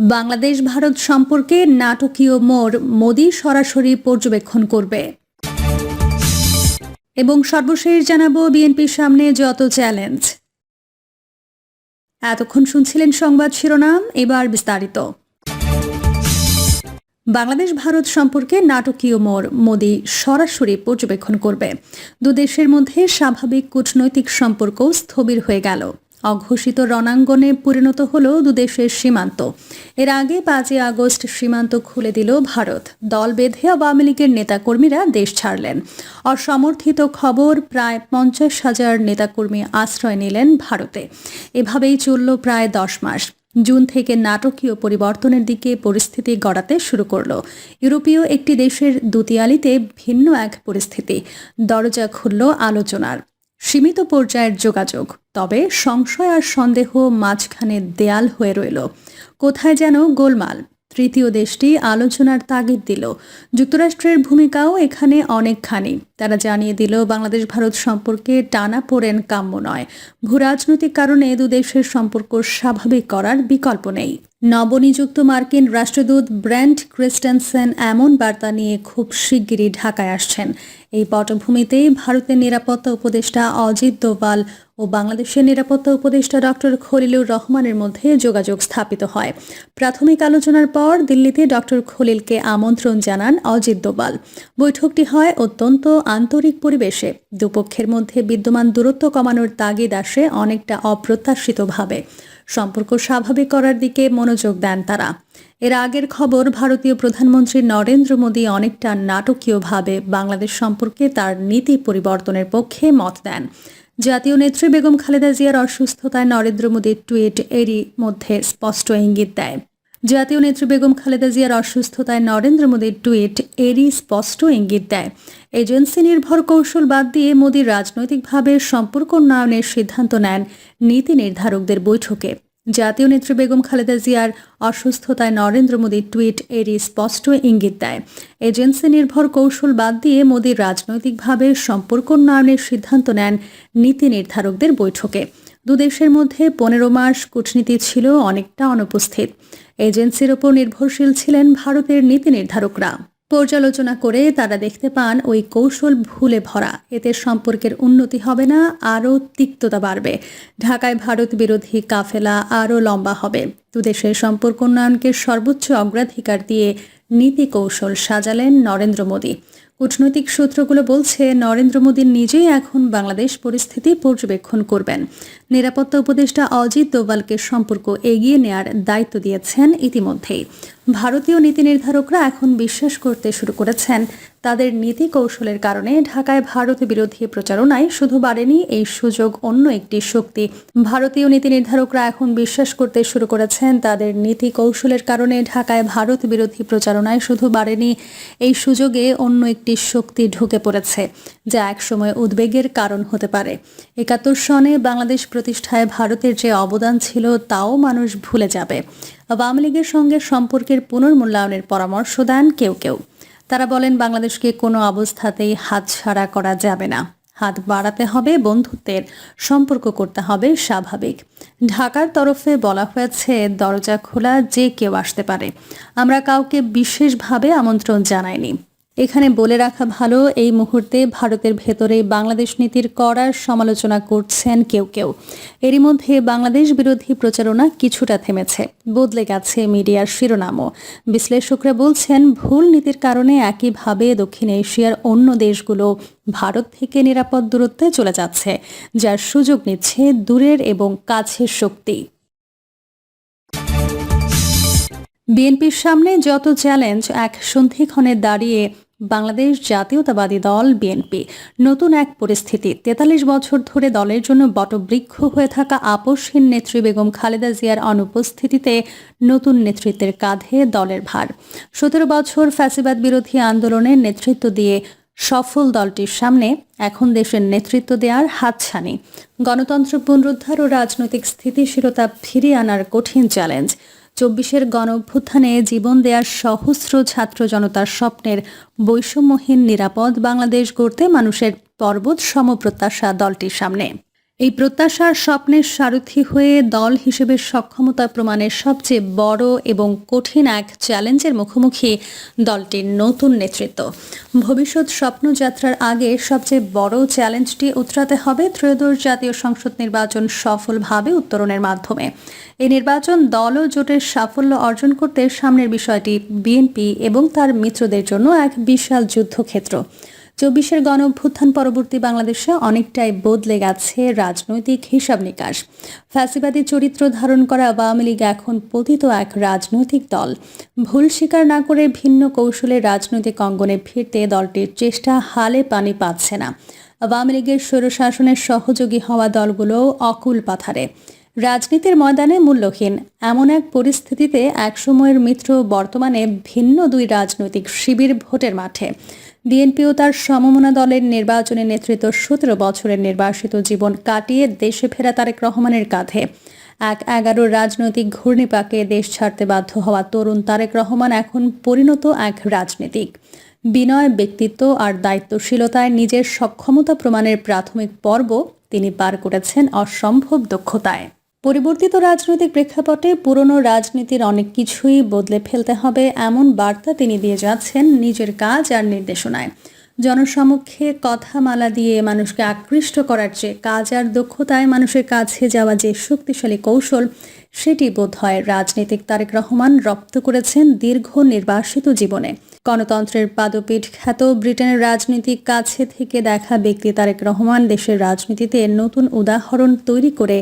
বাংলাদেশ ভারত সম্পর্কে নাটকীয় মোড় মোদি সরাসরি পর্যবেক্ষণ করবে। এবং সর্বশেষ জানাব বিএনপির সামনে যত চ্যালেঞ্জ। এতক্ষণ শুনছিলেন সংবাদ শিরোনাম, এবার বিস্তারিত। বাংলাদেশ ভারত সম্পর্কে নাটকীয় মোড় মোদি সরাসরি পর্যবেক্ষণ করবে। দুদেশের মধ্যে স্বাভাবিক কূটনৈতিক সম্পর্ক স্থবির হয়ে গেল। অঘোষিত রণাঙ্গনে পরিণত হল দুদেশের সীমান্ত। এর আগে পাঁচই আগস্ট সীমান্ত খুলে দিল ভারত। দল বেঁধে আওয়ামী লীগের নেতাকর্মীরা দেশ ছাড়লেন। অসমর্থিত খবর প্রায় পঞ্চাশ হাজার নেতাকর্মী আশ্রয় নিলেন ভারতে। এভাবেই চলল প্রায় দশ মাস। জুন থেকে নাটকীয় পরিবর্তনের দিকে পরিস্থিতি গড়াতে শুরু করল। ইউরোপীয় একটি দেশের দুতিয়ালিতে ভিন্ন এক পরিস্থিতি। দরজা খুলল আলোচনার। সীমিত পর্যায়ের যোগাযোগ, তবে সংশয় আর সন্দেহ মাঝখানে দেয়াল হয়ে রইল। কোথায় যেন গোলমাল, তৃতীয় দেশটি আলোচনার তাগিদ দিল। যুক্তরাষ্ট্রের ভূমিকাও এখানে অনেকখানি। তারা জানিয়ে দিল, বাংলাদেশ ভারত সম্পর্কে টানা পড়েন কাম্য নয়। ভূরাজনৈতিক কারণে দুদেশের সম্পর্ক স্বাভাবিক করার বিকল্প নেই। নবনিযুক্ত মার্কিন রাষ্ট্রদূত ব্র্যান্ড ক্রিস্টেনসেন এমন বার্তা নিয়ে খুব শিগগিরই ঢাকায় আসছেন। এই পটভূমিতেই ভারতের নিরাপত্তা উপদেষ্টা অজিত দোভাল ও বাংলাদেশের নিরাপত্তা উপদেষ্টা ডক্টর খলিলুর রহমানের মধ্যে যোগাযোগ স্থাপিত হয়। প্রাথমিক আলোচনার পর দিল্লিতে ডক্টর খলিলকে আমন্ত্রণ জানান অজিত দোভাল। বৈঠকটি হয় অত্যন্ত আন্তরিক পরিবেশে। দুপক্ষের মধ্যে বিদ্যমান দূরত্ব কমানোর তাগিদ আসে অনেকটা অপ্রত্যাশিতভাবে। সম্পর্ক স্বাভাবিক করার দিকে মনোযোগ দেন তারা। এর আগের খবর, ভারতীয় প্রধানমন্ত্রী নরেন্দ্র মোদী অনেকটা নাটকীয়ভাবে বাংলাদেশ সম্পর্কে তার নীতি পরিবর্তনের পক্ষে মত দেন। জাতীয় নেত্রী বেগম খালেদা জিয়ার অসুস্থতায় নরেন্দ্র মোদীর টুইট এরই মধ্যে স্পষ্ট ইঙ্গিত দেয়। জাতীয় নেত্রী বেগম খালেদা জিয়ার অসুস্থতায় নরেন্দ্র মোদীর টুইট এরই স্পষ্ট ইঙ্গিত দেয়। এজেন্সি নির্ভর কৌশল বাদ দিয়ে মোদী রাজনৈতিকভাবে সম্পর্ক উন্নয়নের সিদ্ধান্ত নেন নীতি নির্ধারকদের বৈঠকে। জাতীয় নেত্রী বেগম খালেদা জিয়ার অসুস্থতায় নরেন্দ্র মোদীর টুইট এরই স্পষ্ট ইঙ্গিত দেয়। এজেন্সি নির্ভর কৌশল বাদ দিয়ে মোদী রাজনৈতিকভাবে সম্পর্ক উন্নয়নের সিদ্ধান্ত নেন নীতি নির্ধারকদের বৈঠকে। দুদেশের মধ্যে পনেরো মাস কূটনীতি ছিল অনেকটা অনুপস্থিত। এজেন্সির ওপর নির্ভরশীল ছিলেন ভারতের নীতি নির্ধারকরা। পর্যালোচনা করে তারা দেখতে পান ওই কৌশল ভুলে ভরা। এতে সম্পর্কের উন্নতি হবে না, আরও তিক্ততা বাড়বে। ঢাকায় ভারত বিরোধী কাফেলা আরও লম্বা হবে। দুদেশের সম্পর্ক উন্নয়নকে সর্বোচ্চ অগ্রাধিকার দিয়ে নীতি কৌশল সাজালেন নরেন্দ্র মোদী। কূটনৈতিক সূত্রগুলো বলছে, নরেন্দ্র মোদী নিজেই এখন বাংলাদেশ পরিস্থিতি পর্যবেক্ষণ করবেন। নিরাপত্তা উপদেষ্টা অজিত দোভালকে সম্পর্ক এগিয়ে নেয়ার দায়িত্ব দিয়েছেন ইতিমধ্যেই। ভারতীয় নীতি নির্ধারকরা এখন বিশ্বাস করতে শুরু করেছেন তাদের নীতি কৌশলের কারণে ঢাকায় ভারত বিরোধী প্রচারণায় শুধু বাড়েনি এই সুযোগ অন্য একটি শক্তি। ভারতীয় নীতি নির্ধারকরা এখন বিশ্বাস করতে শুরু করেছেন তাদের নীতি কৌশলের কারণে ঢাকায় ভারত বিরোধী প্রচারণায় শুধু বাড়েনি, এই সুযোগে অন্য একটি শক্তি ঢুকে পড়েছে, যা একসময় উদ্বেগের কারণ হতে পারে। একাত্তর সনে বাংলাদেশ প্রতিষ্ঠায় ভারতের যে অবদান ছিল তাও মানুষ ভুলে যাবে। আওয়ামী লীগের সঙ্গে সম্পর্কের পুনর্মূল্যায়নের পরামর্শ দেন কেউ কেউ। তারা বলেন, বাংলাদেশকে কোনো অবস্থাতেই হাতছাড়া করা যাবে না। হাত বাড়াতে হবে, বন্ধুত্বের সম্পর্ক করতে হবে, স্বাভাবিক। ঢাকার তরফে বলা হয়েছে, দরজা খোলা, যে কেউ আসতে পারে। আমরা কাউকে বিশেষভাবে আমন্ত্রণ জানাইনি। এখানে বলে রাখা ভালো, এই মুহূর্তে ভারতের ভেতরে বাংলাদেশ নীতির কড়ার সমালোচনা করছেন কেউ কেউ। এরই মধ্যে বাংলাদেশ বিরোধী প্রচারণা কিছুটা থেমেছে, বদলে গেছে মিডিয়ার শিরোনামও। বিশ্লেষকরা বলছেন, ভুল নীতির কারণে একইভাবে দক্ষিণ এশিয়ার অন্য দেশগুলো ভারত থেকে নিরাপদ দূরত্বে চলে যাচ্ছে, যার সুযোগ নিচ্ছে দূরের এবং কাছের শক্তি। বিএনপির সামনে যত চ্যালেঞ্জ, এক সন্ধিক্ষণে দাঁড়িয়ে বাংলাদেশ জাতীয়তাবাদী দল বিএনপি। নতুন এক পরিস্থিতি। তেতাল্লিশ বছর ধরে দলের জন্য বটবৃক্ষ হয়ে থাকা আপসহীন নেত্রী বেগম খালেদা জিয়ার অনুপস্থিতিতে নতুন নেতৃত্বের কাঁধে দলের ভার। সতেরো বছর ফ্যাসিবাদ বিরোধী আন্দোলনের নেতৃত্ব দিয়ে সফল দলটির সামনে এখন দেশের নেতৃত্ব দেওয়ার হাতছানি। গণতন্ত্র পুনরুদ্ধার ও রাজনৈতিক স্থিতিশীলতা ফিরিয়ে আনার কঠিন চ্যালেঞ্জ। চব্বিশের গণভ্যুত্থানে জীবন দেয়ার সহস্র ছাত্র জনতার স্বপ্নের বৈষম্যহীন নিরাপদ বাংলাদেশ গড়তে মানুষের পর্বত সমপ্রত্যাশা দলটির সামনে। এই প্রত্যাশার স্বপ্নের সারথি হয়ে দল হিসেবে সক্ষমতা প্রমাণের সবচেয়ে বড় এবং কঠিন এক চ্যালেঞ্জের মুখোমুখি দলটির নতুন নেতৃত্ব। ভবিষ্যৎ স্বপ্নযাত্রার আগে সবচেয়ে বড় চ্যালেঞ্জটি উতরাতে হবে ত্রয়োদশ জাতীয় সংসদ নির্বাচন সফলভাবে উত্তরণের মাধ্যমে। এই নির্বাচন দল ও জোটের সাফল্য অর্জন করতে সামনের বিষয়টি বিএনপি এবং তার মিত্রদের জন্য এক বিশাল যুদ্ধক্ষেত্র। চব্বিশের গণ অভ্যুত্থান পরবর্তী বাংলাদেশে অনেকটাই বদলে গেছে রাজনৈতিক হিসাব নিকাশ। ফ্যাসিবাদী চরিত্র ধারণ করা আওয়ামী লীগ এখন পতিত এক রাজনৈতিক দল। ভুল স্বীকার না করে ভিন্ন কৌশলে রাজনৈতিক অঙ্গনে ফিরতে দলটির চেষ্টা হালে পানি পাচ্ছে না। আওয়ামী লীগের স্বৈরশাসনের সহযোগী হওয়া দলগুলোও অকুল পাথারে। রাজনীতির ময়দানে মূল্যহীন। এমন এক পরিস্থিতিতে একসময়ের মিত্র বর্তমানে ভিন্ন দুই রাজনৈতিক শিবির ভোটের মাঠে। বিএনপি ও তার সমমনা দলের নির্বাচনী নেতৃত্ব সতেরো বছরের নির্বাসিত জীবন কাটিয়ে দেশে ফেরা তারেক রহমানের কাঁধে। এক এগারো রাজনৈতিক ঘূর্ণিপাকে দেশ ছাড়তে বাধ্য হওয়া তরুণ তারেক রহমান এখন পরিণত এক রাজনীতিক। বিনয় ব্যক্তিত্ব আর দায়িত্বশীলতায় নিজের সক্ষমতা প্রমাণের প্রাথমিক পর্ব তিনি পার করেছেন অসম্ভব দক্ষতায়। পরিবর্তিত রাজনৈতিক প্রেক্ষাপটে পুরনো রাজনীতির অনেক কিছুই বদলে ফেলতে হবে, এমন বার্তা তিনি দিয়ে যাচ্ছেন নিজের কাজ আর নির্দেশনায়। জনসমক্ষে কথা মালা দিয়ে মানুষকে আকৃষ্ট করার চেয়ে কাজ আর দক্ষতায় মানুষের কাছে যাওয়া যে শক্তিশালী কৌশল সেটি বোধ হয় রাজনীতিক তারেক রহমান রপ্ত করেছেন দীর্ঘ নির্বাসিত জীবনে। গণতন্ত্রের পাদপীঠ খ্যাত ব্রিটেনের রাজনীতিক কাছে থেকে দেখা ব্যক্তি তারেক রহমান দেশের রাজনীতিতে নতুন উদাহরণ তৈরি করে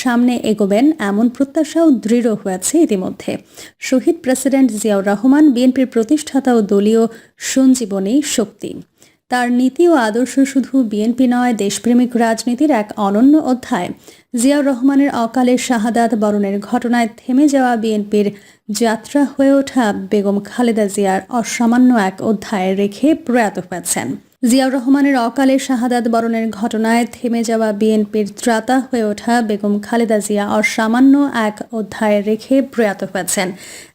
সামনে এগোবেন এমন প্রত্যাশাও দৃঢ় হয়েছে ইতিমধ্যে। শহীদ প্রেসিডেন্ট জিয়াউর রহমান বিএনপির প্রতিষ্ঠাতা ও দলীয় সঞ্জীবনী শক্তি। তার নীতি ও আদর্শ শুধু বিএনপি নয়, দেশপ্রেমিক রাজনীতির এক অনন্য অধ্যায়। জিয়াউর রহমানের অকালে শাহাদাত বরণের ঘটনায় থেমে যাওয়া বিএনপির যাত্রা হয়ে ওঠা বেগম খালেদা জিয়ার অসামান্য এক অধ্যায় রেখে প্রয়াত হয়েছেন। জিয়াউর রহমানের অকালে শাহাদাত বরণের ঘটনায় থেমে যাওয়া বিএনপির ত্রাতা হয়ে ওঠা বেগম খালেদা জিয়া অসামান্য এক অধ্যায় রেখে প্রয়াত হয়েছেন।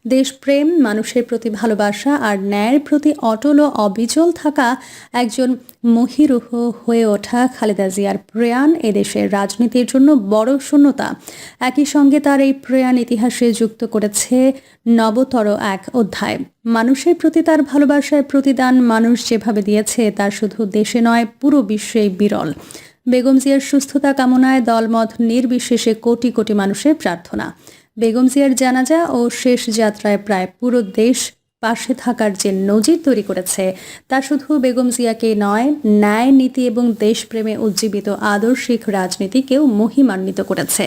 দেশপ্রেম, মানুষের প্রতি ভালোবাসা আর ন্যায়ের প্রতি অটল ও অবিচল থাকা একজন মহিরুহ হয়ে ওঠা খালেদা জিয়ার প্রয়াণ এদেশের রাজনীতির জন্য বড় শূন্যতা। একই সঙ্গে তার এই প্রয়াণ ইতিহাসে যুক্ত করেছে নবতর এক অধ্যায়। মানুষের প্রতি তার ভালোবাসার প্রতিদান মানুষ যেভাবে দিয়েছে, তা শুধু দেশে নয়, পুরো বিশ্বেই বিরল। বেগম জিয়ার সুস্থতা কামনায় দলমত নির্বিশেষে কোটি কোটি মানুষের প্রার্থনা। বেগম জিয়ার জানাজা ও শেষ যাত্রায় প্রায় পুরো দেশ পাশে থাকার যে নজির তৈরি করেছে, তা শুধু বেগম জিয়াকে নয়, ন্যায় নীতি এবং দেশপ্রেমে উজ্জীবিত আদর্শিক রাজনীতিকেও মহিমান্বিত করেছে।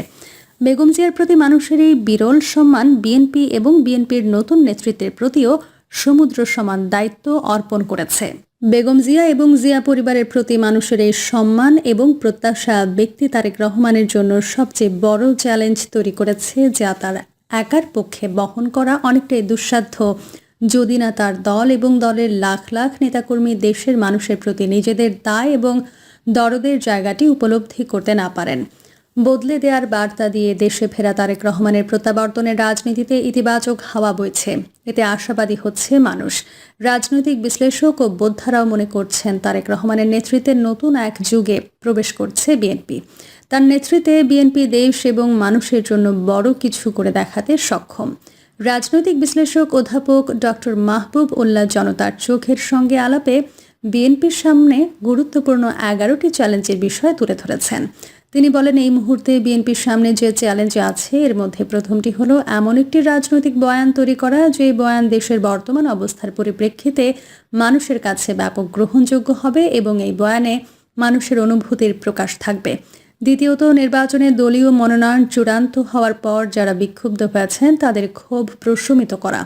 বেগম জিয়ার প্রতি মানুষের এই বিরল সম্মান বিএনপি এবং বিএনপির নতুন নেতৃত্বের প্রতিও সমুদ্র সমান দায়িত্ব অর্পণ করেছে। বেগম জিয়া এবং জিয়া পরিবারের প্রতি মানুষের এই সম্মান এবং প্রত্যাশা ব্যক্তি তারেক রহমানের জন্য সবচেয়ে বড় চ্যালেঞ্জ তৈরি করেছে, যা তার একার পক্ষে বহন করা অনেকটাই দুঃসাধ্য। যদি না তার দল এবং দলের লাখ লাখ নেতাকর্মী দেশের মানুষের প্রতি নিজেদের দায় এবং দরদের জায়গাটি উপলব্ধি করতে না পারেন বদলে দেওয়ার বার্তা দিয়ে দেশে ফেরা তারেক রহমানের প্রত্যাবর্তনের রাজনীতিতে ইতিবাচক হাওয়া বইছে। এতে আশাবাদী হচ্ছে মানুষ। রাজনৈতিক বিশ্লেষক ও বোদ্ধারাও মনে করছেন তারেক রহমানের নেতৃত্বে নতুন এক যুগে প্রবেশ করছে বিএনপি। তার নেতৃত্বে বিএনপি দেশ এবং মানুষের জন্য বড় কিছু করে দেখাতে সক্ষম। রাজনৈতিক বিশ্লেষক অধ্যাপক ডক্টর মাহবুব উল্লাহ জনতার চোখের সঙ্গে আলাপে বিএনপির সামনে গুরুত্বপূর্ণ এগারোটি চ্যালেঞ্জের বিষয় তুলে ধরেছেন। তিনি বলেন, এই মুহূর্তে বিএনপির সামনে যে চ্যালেঞ্জ আছে, এর মধ্যে প্রথমটি হলো এমন একটি রাজনৈতিক বয়ান তৈরি করা, যে বয়ান দেশের বর্তমান অবস্থার পরিপ্রেক্ষিতে মানুষের কাছে ব্যাপক গ্রহণযোগ্য হবে এবং এই বয়ানে মানুষের অনুভূতির প্রকাশ থাকবে। দ্বিতীয়ত, নির্বাচনে দলীয় মনোনয়ন চূড়ান্ত হওয়ার পর যারা বিক্ষুব্ধ হয়েছেন, তাদের ক্ষোভ প্রশমিত করা।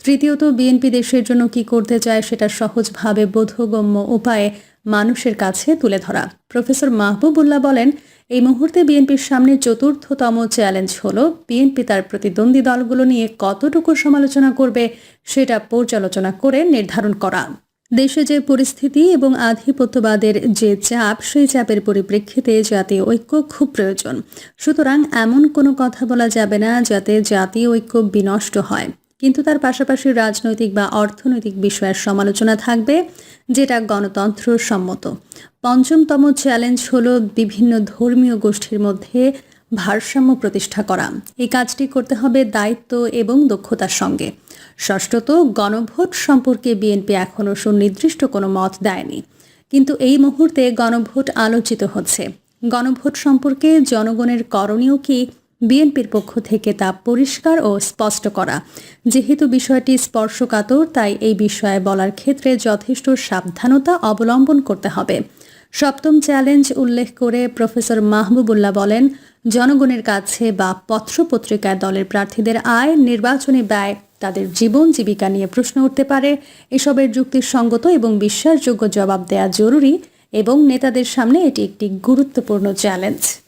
তৃতীয়ত, বিএনপি দেশের জন্য কি করতে চায়, সেটা সহজভাবে বোধগম্য উপায়ে মানুষের কাছে তুলে ধরা। প্রফেসর মাহবুবুল্লাহ বলেন এই মুহূর্তে বিএনপির সামনে চতুর্থতম চ্যালেঞ্জ হল, বিএনপি তার প্রতিদ্বন্দ্বী দলগুলো নিয়ে কতটুকু সমালোচনা করবে সেটা পর্যালোচনা করে নির্ধারণ করা। দেশে যে পরিস্থিতি এবং আধিপত্যবাদের যে চাপ, সেই চাপের পরিপ্রেক্ষিতে জাতীয় ঐক্য খুব প্রয়োজন। সুতরাং এমন কোনো কথা বলা যাবে না যাতে জাতীয় ঐক্য বিনষ্ট হয়। কিন্তু তার পাশাপাশি রাজনৈতিক বা অর্থনৈতিক বিষয়ের সমালোচনা থাকবে, যেটা গণতন্ত্র সম্মত। পঞ্চমতম চ্যালেঞ্জ হলো বিভিন্ন ধর্মীয় গোষ্ঠীর মধ্যে ভারসাম্য প্রতিষ্ঠা করা। এই কাজটি করতে হবে দায়িত্ব এবং দক্ষতার সঙ্গে। ষষ্ঠত, গণভোট সম্পর্কে বিএনপি এখনও সুনির্দিষ্ট কোনো মত দেয়নি। কিন্তু এই মুহূর্তে গণভোট আলোচিত হচ্ছে। গণভোট সম্পর্কে জনগণের করণীয় কি বিএনপির পক্ষ থেকে তা পরিষ্কার ও স্পষ্ট করা। যেহেতু বিষয়টি স্পর্শকাতর, তাই এই বিষয়ে বলার ক্ষেত্রে যথেষ্ট সাবধানতা অবলম্বন করতে হবে। সপ্তম চ্যালেঞ্জ উল্লেখ করে প্রফেসর মাহবুবুল্লাহ বলেন, জনগণের কাছে বা পত্রপত্রিকায় দলের প্রার্থীদের আয়, নির্বাচনী ব্যয়, তাদের জীবন জীবিকা নিয়ে প্রশ্ন উঠতে পারে। এসবের যুক্তিসঙ্গত এবং বিশ্বাসযোগ্য জবাব দেওয়া জরুরি এবং নেতাদের সামনে এটি একটি গুরুত্বপূর্ণ চ্যালেঞ্জ।